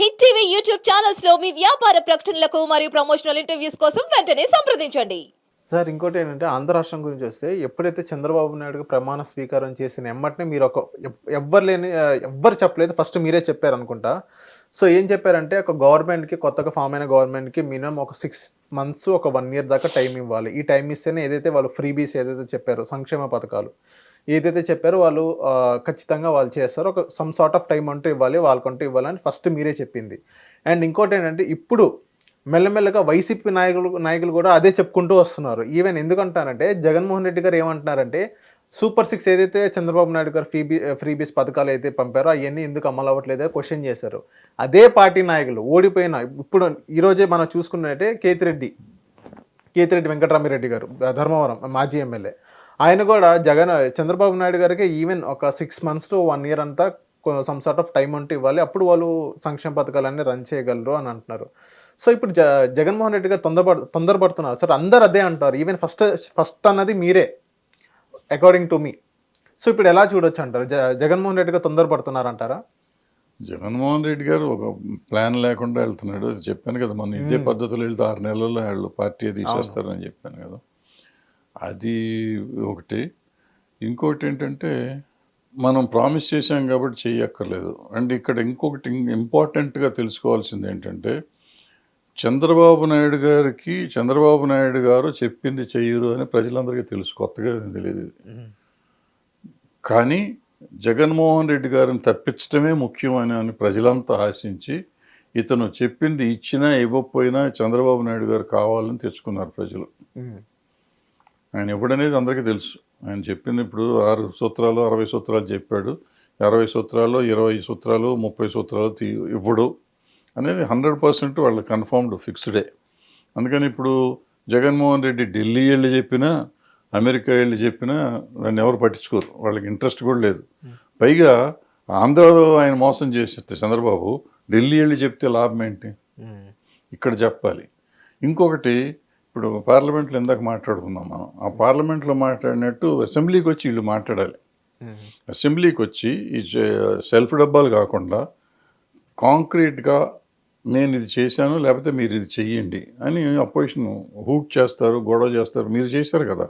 Hit TV YouTube ఛానల్స్లో మీ వ్యాపార ప్రకటనలకు మరియు ప్రమోషనల్ ఇంటర్వ్యూస్ కోసం వెంటనే సంప్రదించండి. సార్ ఇంకోటి ఏంటంటే ఆంధ్ర రాష్ట్రం గురించి వస్తే ఎప్పుడైతే చంద్రబాబు నాయుడు ప్రమాణ స్వీకారం చేసిన ఎమ్మటనే మీరు ఒక ఎవ్వరు లేని ఎవ్వరు చెప్పలేదు ఫస్ట్ మీరే చెప్పారు అనుకుంటా సో ఏం చెప్పారంటే ఒక గవర్నమెంట్కి కొత్తగా ఫామ్ అయిన గవర్నమెంట్కి మినిమం ఒక సిక్స్ మంత్స్ ఒక వన్ ఇయర్ దాకా టైం ఇవ్వాలి. ఈ టైం ఇస్తేనే ఏదైతే వాళ్ళు ఫ్రీబీస్ ఏదైతే చెప్పారో సంక్షేమ పథకాలు ఏదైతే చెప్పారో వాళ్ళు ఖచ్చితంగా వాళ్ళు చేస్తారు. ఒక సమ్ సార్ట్ ఆఫ్ టైం అంటూ ఇవ్వాలి వాళ్ళకంటూ ఇవ్వాలని ఫస్ట్ మీరే చెప్పింది. అండ్ ఇంకోటి ఏంటంటే ఇప్పుడు మెల్లమెల్లగా వైసీపీ నాయకులు నాయకులు కూడా అదే చెప్పుకుంటూ వస్తున్నారు. ఈవెన్ ఎందుకంటారంటే జగన్మోహన్ రెడ్డి గారు ఏమంటున్నారంటే సూపర్ సిక్స్ ఏదైతే చంద్రబాబు నాయుడు గారు ఫ్రీబీ ఫ్రీబీస్ పథకాలు అయితే పంపారో అవన్నీ ఎందుకు అమలు అవ్వట్లేదో క్వశ్చన్ చేశారు. అదే పార్టీ నాయకులు ఓడిపోయిన ఇప్పుడు ఈరోజే మనం చూసుకున్నట్టే కేతిరెడ్డి కేతిరెడ్డి వెంకటరామిరెడ్డి గారు ధర్మవరం మాజీ ఎమ్మెల్యే. ఆయన కూడా జగన్ చంద్రబాబు నాయుడు గారికి ఈవెన్ ఒక six months to one year అంతా సమ్ సార్ట్ ఆఫ్ టైం అంటూ ఇవ్వాలి. అప్పుడు వాళ్ళు సంక్షేమ పథకాలన్నీ రన్ చేయగలరు అని అంటున్నారు. సో ఇప్పుడు జ జగన్మోహన్ రెడ్డి గారు తొందరపడు తొందరపడుతున్నారు. సార్ అందరు అదే అంటారు. ఈవెన్ ఫస్ట్ ఫస్ట్ అన్నది మీరే అకార్డింగ్ టు మీ సో ఇప్పుడు ఎలా చూడొచ్చు అంటారు? జ జగన్మోహన్ రెడ్డి గారు తొందరపడుతున్నారు అంటారా జగన్మోహన్ రెడ్డి గారు ఒక ప్లాన్ లేకుండా వెళ్తున్నాడు. చెప్పాను కదా మనం ఇదే పద్ధతిలో వెళ్తే ఆరు నెలల్లో వాళ్ళు పార్టీ తీసేస్తారని చెప్పాను కదా. అది ఒకటి. ఇంకోటి ఏంటంటే మనం ప్రామిస్ చేశాం కాబట్టి చేయక్కర్లేదు. అండ్ ఇక్కడ ఇంకొకటి ఇంపార్టెంట్గా తెలుసుకోవాల్సింది ఏంటంటే చంద్రబాబు నాయుడు గారికి చంద్రబాబు నాయుడు గారు చెప్పింది చెయ్యరు అని ప్రజలందరికీ తెలుసు కొత్తగా తెలియదు. కానీ జగన్మోహన్ రెడ్డి గారిని తప్పించడమే ముఖ్యమని అని ప్రజలంతా ఆశించి ఇతను చెప్పింది ఇచ్చినా ఇవ్వకపోయినా చంద్రబాబు నాయుడు గారు కావాలని తెచ్చుకున్నారు ప్రజలు. ఆయన ఇవ్వడనేది అందరికీ తెలుసు. ఆయన చెప్పింది ఇప్పుడు ఆరు సూత్రాలు అరవై సూత్రాలు చెప్పాడు. అరవై సూత్రాలు ఇరవై సూత్రాలు ముప్పై సూత్రాలు తీ ఇవ్వడు అనేది హండ్రెడ్ పర్సెంట్ వాళ్ళ కన్ఫర్మ్డ్ ఫిక్స్డే అందుకని ఇప్పుడు జగన్మోహన్ రెడ్డి ఢిల్లీ వెళ్ళి చెప్పినా అమెరికా వెళ్ళి చెప్పినా దాన్ని ఎవరు పట్టించుకోరు. వాళ్ళకి ఇంట్రెస్ట్ కూడా లేదు. పైగా ఆంధ్రాలో ఆయన మోసం చేసేస్తే చంద్రబాబు ఢిల్లీ వెళ్ళి చెప్తే లాభం ఏంటి? ఇక్కడ చెప్పాలి. ఇంకొకటి ఇప్పుడు పార్లమెంట్లో ఇందాక మాట్లాడుకున్నాం మనం. ఆ పార్లమెంట్లో మాట్లాడినట్టు అసెంబ్లీకి వచ్చి వీళ్ళు మాట్లాడాలి. అసెంబ్లీకి వచ్చి ఈ సెల్ఫ్ డబ్బాలు కాకుండా కాంక్రీట్గా నేను ఇది చేశాను లేకపోతే మీరు ఇది చెయ్యండి అని అపోజిషన్ హూట్ చేస్తారు గొడవ చేస్తారు. మీరు చేశారు కదా.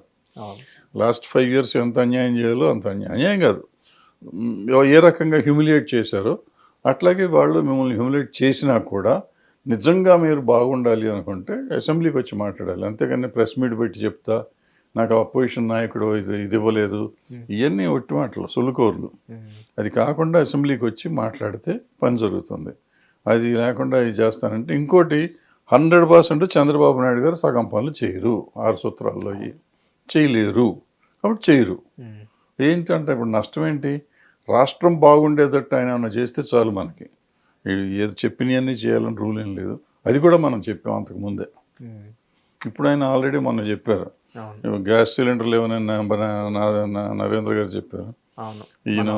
లాస్ట్ ఫైవ్ ఇయర్స్ ఎంత అన్యాయం చేయాలో అంత అన్యాయం. అన్యాయం కాదు. ఏ రకంగా హ్యూమిలియేట్ చేశారో అట్లాగే వాళ్ళు మిమ్మల్ని హ్యూమిలియేట్ చేసినా కూడా నిజంగా మీరు బాగుండాలి అనుకుంటే అసెంబ్లీకి వచ్చి మాట్లాడాలి. అంతేగాని ప్రెస్ మీట్ పెట్టి చెప్తా నాకు అపోజిషన్ నాయకుడు ఇది ఇది ఇవ్వలేదు. ఇవన్నీ ఒట్టి మాటలు సులుకోర్లు. అది కాకుండా అసెంబ్లీకి వచ్చి మాట్లాడితే పని జరుగుతుంది. అది లేకుండా ఇది చేస్తానంటే ఇంకోటి హండ్రెడ్ పర్సెంట్ చంద్రబాబు నాయుడు గారు సగం పనులు చేయరు. ఆరు సూత్రాల్లో చేయలేరు. కాబట్టి చేయరు. ఏంటంటే ఇప్పుడు నష్టం ఏంటి? రాష్ట్రం బాగుండేటట్టు ఆయన ఏమన్నా చేస్తే చాలు మనకి. ఏది చెప్పినవన్నీ చేయాలని రూల్ ఏం లేదు. అది కూడా మనం చెప్పాం అంతకు ముందే. ఇప్పుడు ఆయన ఆల్రెడీ మొన్న చెప్పారు. గ్యాస్ సిలిండర్ లేవని నా- నా- నా- నా- నరేంద్ర గారు చెప్పారు. ఈయన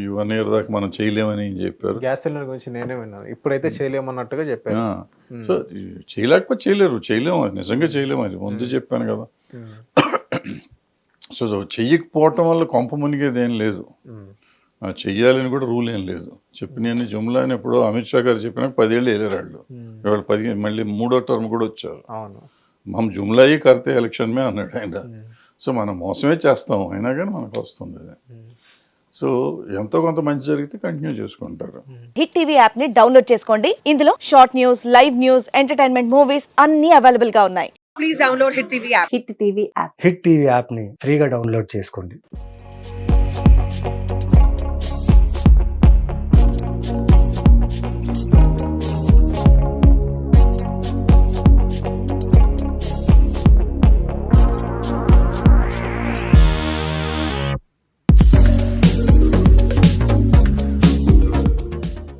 ఈ వన్ ఇయర్ దాకా మనం చేయలేమని చెప్పారు. గ్యాస్ సిలిండర్ గురించి నేనే విన్నాను. ఇప్పుడైతే చేయలేమన్నట్టుగా చెప్పారు. ఆ, సో చేయలేకపోతే చేయలేరు. చేయలేము. నిజంగా చేయలేము. అది ముందే చెప్పాను కదా. సో చెయ్యకపోవటం వల్ల కొంప మునిగేది ఏం లేదు చెయ్యాలని కూడా రూల్ ఏం లేదు. చెప్పినని జుమ్లా అని ఎప్పుడో అమిత్ షా గారు చెప్పిన పదేళ్ళు వెళ్ళేరాళ్ళు వాళ్ళు. ఇవాళ పది మళ్ళీ మూడో టర్మ్ కూడా వచ్చారు. మనం జుమ్లాయి కడితే ఎలక్షన్మే అన్నాడు ఆయన. సో మనం మోసమే చేస్తాం అయినా కానీ మనకు వస్తుంది సో ఎంతో కొంత మంచి జరిగితే కంటిన్యూ చేసుకుంటారు. హిట్ టీవీ యాప్ని డౌన్లోడ్ చేసుకోండి. ఇందులో short news live news entertainment movies అన్ని అవైలబుల్గా ఉన్నాయి. Please download hit TV app hit TV app hit TV యాప్ని ఫ్రీగా డౌన్లోడ్ చేసుకోండి.